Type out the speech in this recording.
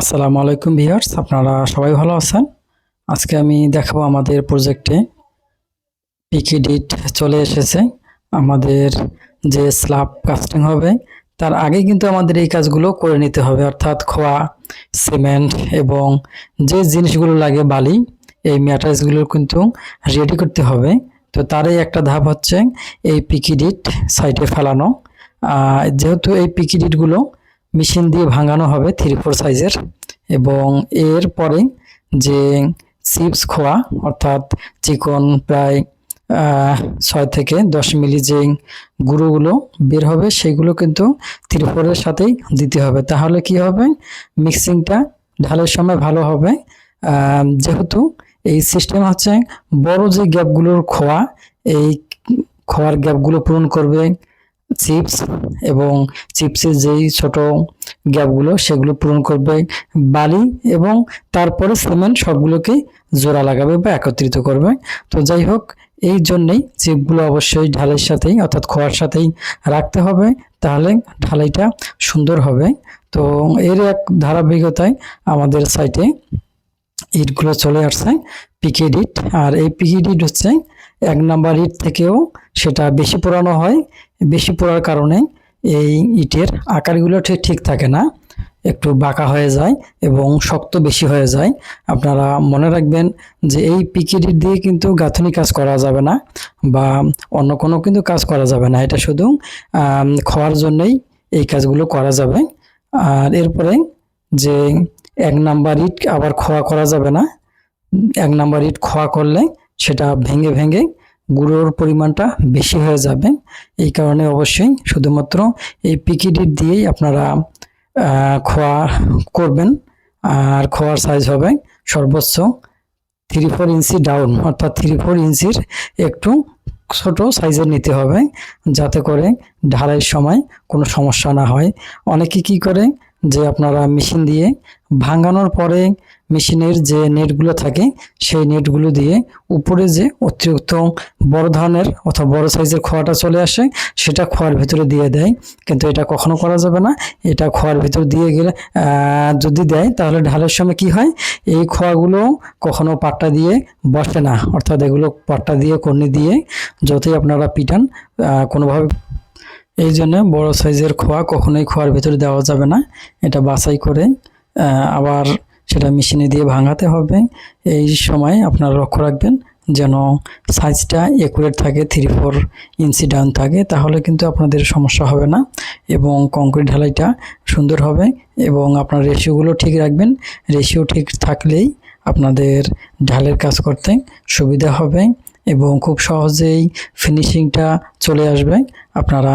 আসসালামু আলাইকুম ভিউয়ার্স, আপনারা সবাই ভালো আছেন? আজকে আমি দেখাবো আমাদের প্রজেক্টে পিকিডিট চলে এসেছে। আমাদের যে স্ল্যাব কাস্টিং হবে, তার আগে কিন্তু আমাদের এই কাজগুলো করে নিতে হবে, অর্থাৎ খোয়া, সিমেন্ট এবং যে জিনিসগুলো লাগে বালি, এই ম্যাটারিয়ালসগুলো কিন্তু রেডি করতে হবে। তো তারই একটা ধাপ হচ্ছে এই পিকিডিট সাইটে ফেলানো। যেহেতু এই পিকিডিটগুলো মেশিন দিয়ে ভাঙানো হবে থ্রি ফোর সাইজের এবং এর পরে যে চিপস খোয়া, অর্থাৎ চিকন প্রায় ছয় থেকে দশ মিলি যে গুঁড়োগুলো বের হবে, সেগুলো কিন্তু ফোরের সাথেই দিতে হবে। তাহলে কি হবে? মিক্সিংটা ঢালের সময় ভালো হবে। যেহেতু এই সিস্টেম হচ্ছে বড় যে গ্যাপগুলোর খোয়া, এই খোয়ার গ্যাপগুলো পূরণ করবে চিপস এবং চিপসের যেই ছোট গ্যাপগুলো সেগুলো পূরণ করবে বালি এবং তারপরে সিমেন্ট সবগুলোকে জোড়া লাগাবে বা একত্রিত করবে। তো যাই হোক, এই জন্যেই চিপগুলো অবশ্যই ঢালের সাথেই অর্থাৎ খোয়ার সাথেই রাখতে হবে, তাহলে ঢালাইটা সুন্দর হবে। তো এর এক ধারাবাহিকতায় আমাদের সাইটে ইটগুলো চলে আসছে, পিকেড ইট। আর এই পিকেড ইট হচ্ছে এক নাম্বার ইট থেকেও সেটা বেশি পোড়ানো হয়, বেশি পোড়ার কারণে এই ইটের আকারগুলো ঠিক ঠিক থাকে না। একটু বাঁকা হয়ে যায় এবং শক্ত বেশি হয়ে যায়। আপনারা মনে রাখবেন যে এই পিকেডিট দিয়ে কিন্তু গাঁথনি কাজ করা যাবে না বা অন্য কোনো কিন্তু কাজ করা যাবে না। এটা শুধু খাওয়ার জন্যই এই কাজগুলো করা যাবে। আর এরপরে যে এক নাম্বার ইট আবার খোয়া করা যাবে না। এক নাম্বার ইট খোয়া করলে সেটা ভেঙে ভেঙে গুঁড়োর পরিমাণটা বেশি হয়ে যাবে। এই কারণে অবশ্যই শুধুমাত্র এই পিকিডিট দিয়েই আপনারা খোয়া করবেন। আর খোয়ার সাইজ হবে সর্বোচ্চ থ্রি ফোর ইঞ্চি ডাউন অর্থাৎ থ্রি ফোর ইঞ্চির একটু ছোট সাইজের নিতে হবে, যাতে করে ঢালাইয়ের সময় কোনো সমস্যা না হয়। অনেকে কি করে যে আপনারা মেশিন দিয়ে ভাঙানোর পরে মেশিনের যে নেটগুলো থাকে, সেই নেটগুলো দিয়ে উপরে যে অতিরিক্ত বড় ধরনের অথবা বড় সাইজের খোয়াটা চলে আসে, সেটা খোয়ার ভিতরে দিয়ে দেয়। কিন্তু এটা কখনো করা যাবে না। এটা খোয়ার ভিতর দিয়ে গেলে যদি দেয়, তাহলে ঢালের সময় কি হয়? এই খোয়াগুলো কখনো পাট্টা দিয়ে বসে না। অর্থাৎ এগুলো পাট্টা দিয়ে, কর্নি দিয়ে যতই আপনারা পিটান কোনোভাবে এই জন্য বড় সাইজের খোয়া কখনোই খোয়ার ভিতরে দেওয়া যাবে না। এটা বাছাই করে আবার সেটা মেশিনে দিয়ে ভাঙাতে হবে। এই সময় আপনারা লক্ষ্য রাখবেন যেন সাইজটা একুরেট থাকে থ্রি ফোর ইঞ্চি ডাউন থাকে, তাহলে কিন্তু আপনাদের সমস্যা হবে না এবং কংক্রিট ঢালাইটা সুন্দর হবে এবং আপনার রেশিওগুলো ঠিক রাখবেন। রেশিও ঠিক থাকলেই আপনাদের ঢালের কাজ করতে সুবিধা হবে এবং খুব সহজেই ফিনিশিংটা চলে আসবে। আপনারা